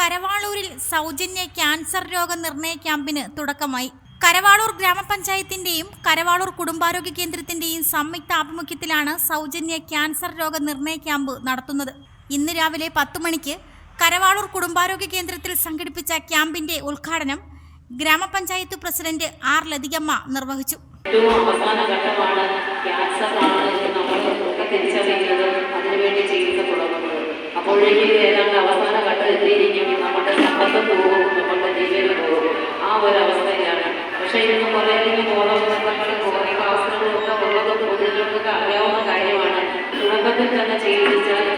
കരവാളൂരിൽ സൗജന്യ ക്യാൻസർ രോഗനിർണയ ക്യാമ്പിന് തുടക്കമായി. കരവാളൂർ ഗ്രാമപഞ്ചായത്തിന്റെയും കരവാളൂർ കുടുംബാരോഗ്യ കേന്ദ്രത്തിന്റെയും സംയുക്ത ആഭിമുഖ്യത്തിലാണ് സൗജന്യ ക്യാൻസർ രോഗനിർണയ ക്യാമ്പ് നടത്തുന്നത്. ഇന്ന് രാവിലെ പത്തു മണിക്ക് കരവാളൂർ കുടുംബാരോഗ്യ കേന്ദ്രത്തിൽ സംഘടിപ്പിച്ച ക്യാമ്പിന്റെ ഉദ്ഘാടനം ഗ്രാമപഞ്ചായത്ത് പ്രസിഡന്റ് ആർ. ലതികമ്മ നിർവഹിച്ചു. അതിനുവേണ്ടി ചികിത്സ തുടങ്ങുന്നത്. അപ്പോഴേക്കും ഏതാണ്ട് അവസാന ഘട്ടം പക്ഷേ ഇന്ന് കുറേയധികം ബോധവൽക്കരണങ്ങളും കുറേ ക്ലാസ്സുകളും ഒക്കെ ഉള്ളത് പൊതുജനങ്ങൾക്ക് അറിയാവുന്ന കാര്യമാണ്. തുടക്കത്തിൽ തന്നെ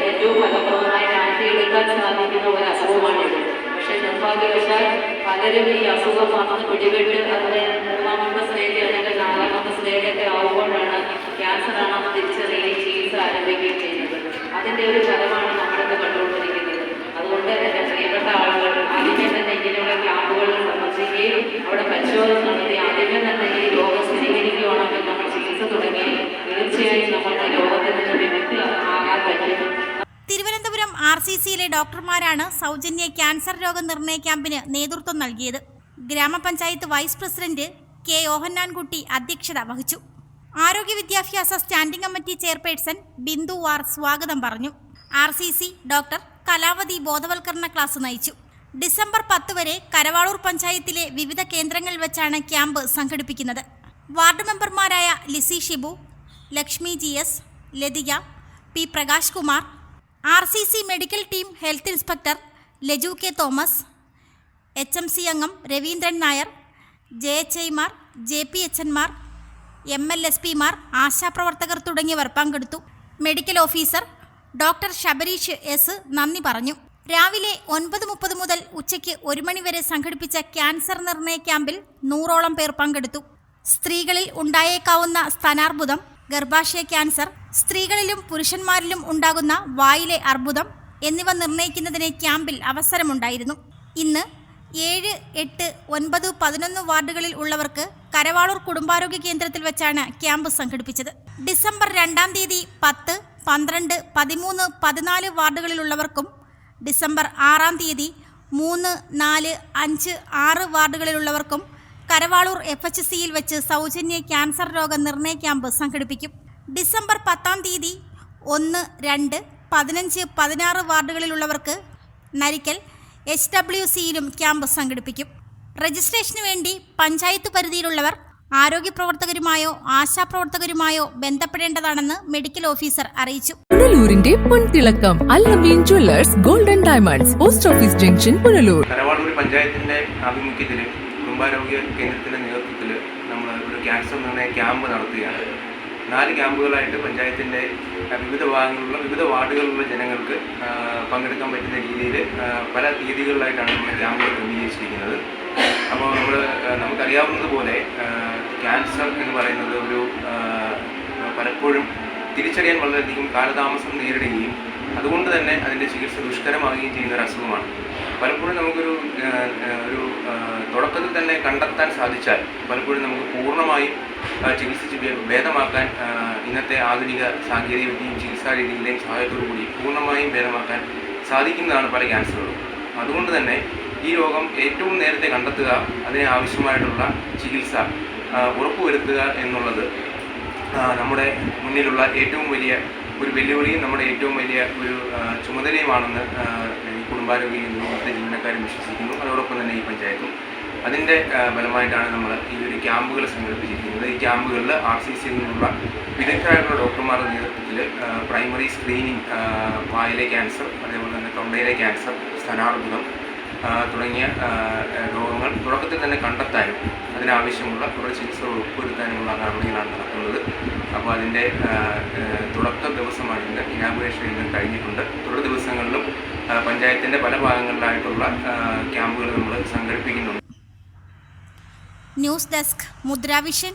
ഏറ്റവും ഫലപ്രദമായി മാറ്റിയെടുക്കാൻ സാധിക്കുന്ന ഒരു അസുഖമാണിത് പക്ഷേ നിർഭാഗ്യവശാൽ പലരും ഈ അസുഖം മറന്ന് പിടിപെട്ട് അതിന് മൂന്നാമത്തെ സ്റ്റേജ് അല്ലെങ്കിൽ നാലാമത്തെ സ്റ്റേജൊക്കെ ആവുമ്പോഴാണ് ക്യാൻസർ ആണെന്ന് തിരിച്ചറിയുകയും ചികിത്സ ആരംഭിക്കുകയും ചെയ്യുന്നത്. അതിന്റെ ഒരു ഫലമാണ് തിരുവനന്തപുരം ആർ സി സിയിലെ ഡോക്ടർമാരാണ് സൗജന്യ ക്യാൻസർ രോഗ നിർണയ ക്യാമ്പിന് നേതൃത്വം നൽകിയത്. ഗ്രാമപഞ്ചായത്ത് വൈസ് പ്രസിഡന്റ് കെ ഓഹന്നാൻകുട്ടി അധ്യക്ഷത വഹിച്ചു. ആരോഗ്യ വിദ്യാഭ്യാസ standing committee chairperson Bindu R സ്വാഗതം പറഞ്ഞു. R C C doctor Kalavathi ബോധവൽക്കരണ ക്ലാസ് നയിച്ചു. ഡിസംബർ പത്ത് വരെ കരവാളൂർ പഞ്ചായത്തിലെ വിവിധ കേന്ദ്രങ്ങളിൽ വെച്ചാണ് ക്യാമ്പ് സംഘടിപ്പിക്കുന്നത്. വാർഡ് മെമ്പർമാരായ Lissy Shibu Lakshmi G S Lathika P Prakash Kumar R C C medical team health inspector Laju K Thomas H M C അംഗം Raveendran Nair J H ഐമാർ J P H M L S പിമാർ ആശാപ്രവർത്തകർ തുടങ്ങിയവർ പങ്കെടുത്തു. Medical officer doctor Shabareesh S നന്ദി പറഞ്ഞു. രാവിലെ ഒൻപത് മുപ്പത് മുതൽ ഉച്ചയ്ക്ക് ഒരു മണിവരെ സംഘടിപ്പിച്ച ക്യാൻസർ നിർണയ ക്യാമ്പിൽ നൂറോളം പേർ പങ്കെടുത്തു. സ്ത്രീകളിൽ ഉണ്ടായേക്കാവുന്ന സ്ഥാനാർബുദം ഗർഭാശയ ക്യാൻസർ സ്ത്രീകളിലും പുരുഷന്മാരിലും ഉണ്ടാകുന്ന വായിലെ അർബുദം എന്നിവ നിർണയിക്കുന്നതിന് ക്യാമ്പിൽ അവസരമുണ്ടായിരുന്നു. ഇന്ന് ഏഴ് എട്ട് ഒൻപത് പതിനൊന്ന് വാർഡുകളിൽ ഉള്ളവർക്ക് കരവാളൂർ കുടുംബാരോഗ്യ കേന്ദ്രത്തിൽ വെച്ചാണ് ക്യാമ്പ് സംഘടിപ്പിച്ചത്. ഡിസംബർ രണ്ടാം തീയതി പത്ത് പന്ത്രണ്ട് പതിമൂന്ന് പതിനാല് വാർഡുകളിലുള്ളവർക്കും ഡിസംബർ ആറാം തീയതി മൂന്ന് നാല് അഞ്ച് ആറ് വാർഡുകളിലുള്ളവർക്കും കരവാളൂർ എഫ് എച്ച് സിയിൽ വെച്ച് സൗജന്യ ക്യാൻസർ രോഗ നിർണയ ക്യാമ്പ് സംഘടിപ്പിക്കും. ഡിസംബർ പത്താം തീയതി ഒന്ന് രണ്ട് പതിനഞ്ച് പതിനാറ് വാർഡുകളിലുള്ളവർക്ക് നരിക്കൽ എച്ച് ഡബ്ല്യു സിയിലും ക്യാമ്പ് സംഘടിപ്പിക്കും. രജിസ്ട്രേഷന് വേണ്ടി പഞ്ചായത്ത് പരിധിയിലുള്ളവർ ആരോഗ്യ ആരോഗ്യപ്രവർത്തകരുമായോ ആശാപ്രവർത്തകരുമായോ ബന്ധപ്പെടേണ്ടതാണെന്ന് മെഡിക്കൽ ഓഫീസർ അറിയിച്ചു. പുനലൂരിന്റെ പൊൻതിളക്കം Allameen jewellers golden diamonds post office junction Punalur. പഞ്ചായത്തിന്റെ ആഭിമുഖ്യത്തിൽ കുടുംബാരോഗ്യ കേന്ദ്രത്തിന്റെ നേതൃത്വത്തിൽ നമ്മൾ ഒരു ക്യാൻസർ നിർണയ ക്യാമ്പ് നടത്തുകയാണ്. നാല് ക്യാമ്പുകളായിട്ട് പഞ്ചായത്തിന്റെ വിവിധ ഭാഗങ്ങളിലുള്ള വിവിധ വാർഡുകളിലുള്ള ജനങ്ങൾക്ക് പങ്കെടുക്കാൻ പറ്റുന്ന രീതിയിൽ പല തീയതികളിലായിട്ടാണ് നമ്മൾ ക്യാമ്പുകൾ ക്രമീകരിച്ചിരിക്കുന്നത്. അപ്പോൾ നമ്മൾ നമുക്കറിയാവുന്നതുപോലെ ക്യാൻസർ എന്ന് പറയുന്നത് ഒരു പലപ്പോഴും തിരിച്ചറിയാൻ വളരെയധികം കാലതാമസം നേരിടുകയും അതുകൊണ്ട് തന്നെ അതിന്റെ ചികിത്സ ദുഷ്കരമാകുകയും ചെയ്യുന്ന ഒരു അസുഖമാണ്. പലപ്പോഴും നമുക്കൊരു ഒരു തന്നെ കണ്ടെത്താൻ സാധിച്ചാൽ പലപ്പോഴും നമുക്ക് പൂർണമായും ചികിത്സിച്ച് ഭേദമാക്കാൻ ഇന്നത്തെ ആധുനിക സാങ്കേതിക വിദ്യയും ചികിത്സാ രീതികളുടെയും സഹായത്തോടു കൂടി പൂർണമായും ഭേദമാക്കാൻ സാധിക്കുന്നതാണ് പല ക്യാൻസറുകളും. അതുകൊണ്ട് തന്നെ ഈ രോഗം ഏറ്റവും നേരത്തെ കണ്ടെത്തുക അതിന് ആവശ്യമായിട്ടുള്ള ചികിത്സ ഉറപ്പുവരുത്തുക എന്നുള്ളത് നമ്മുടെ മുന്നിലുള്ള ഏറ്റവും വലിയ ഒരു വെല്ലുവിളിയും നമ്മുടെ ഏറ്റവും വലിയ ഒരു ചുമതലയുമാണെന്ന് കുടുംബാരോഗ്യ കേന്ദ്രത്തെ ജീവനക്കാരും വിശ്വസിക്കുന്നു. അതോടൊപ്പം തന്നെ ഈ പഞ്ചായത്തും അതിന്റെ ഫലമായിട്ടാണ് നമ്മൾ ഈ ഒരു ക്യാമ്പുകൾ സംഘടിപ്പിച്ചിരിക്കുന്നത് ഈ ക്യാമ്പുകളിൽ ആർ സി സിയിൽ നിന്നുള്ള വിദഗ്ധരായിട്ടുള്ള ഡോക്ടർമാരുടെ നേതൃത്വത്തിൽ പ്രൈമറി സ്ക്രീനിങ് വായിലെ ക്യാൻസർ അതേപോലെ തന്നെ തൊണ്ടയിലെ ക്യാൻസർ സ്ഥാനാർബുദം തുടങ്ങിയ രോഗങ്ങൾ തുടക്കത്തിൽ തന്നെ കണ്ടെത്താനും അതിനാവശ്യമുള്ള കുറേ ചികിത്സകൾ ഉൾപ്പെടുത്താനുമുള്ള നടപടികളാണ് നടക്കുന്നത്. അപ്പോൾ അതിന്റെ തുടക്ക ദിവസമാണ് ഇന്ന് ഇനാഗുറേഷൻ ഇന്ന് കഴിഞ്ഞിട്ടുണ്ട്. തുടർ ദിവസങ്ങളിലും പഞ്ചായത്തിന്റെ പല ഭാഗങ്ങളിലായിട്ടുള്ള ക്യാമ്പുകൾ നമ്മൾ സംഘടിപ്പിക്കുന്നുണ്ട്. News desk Mudra Vision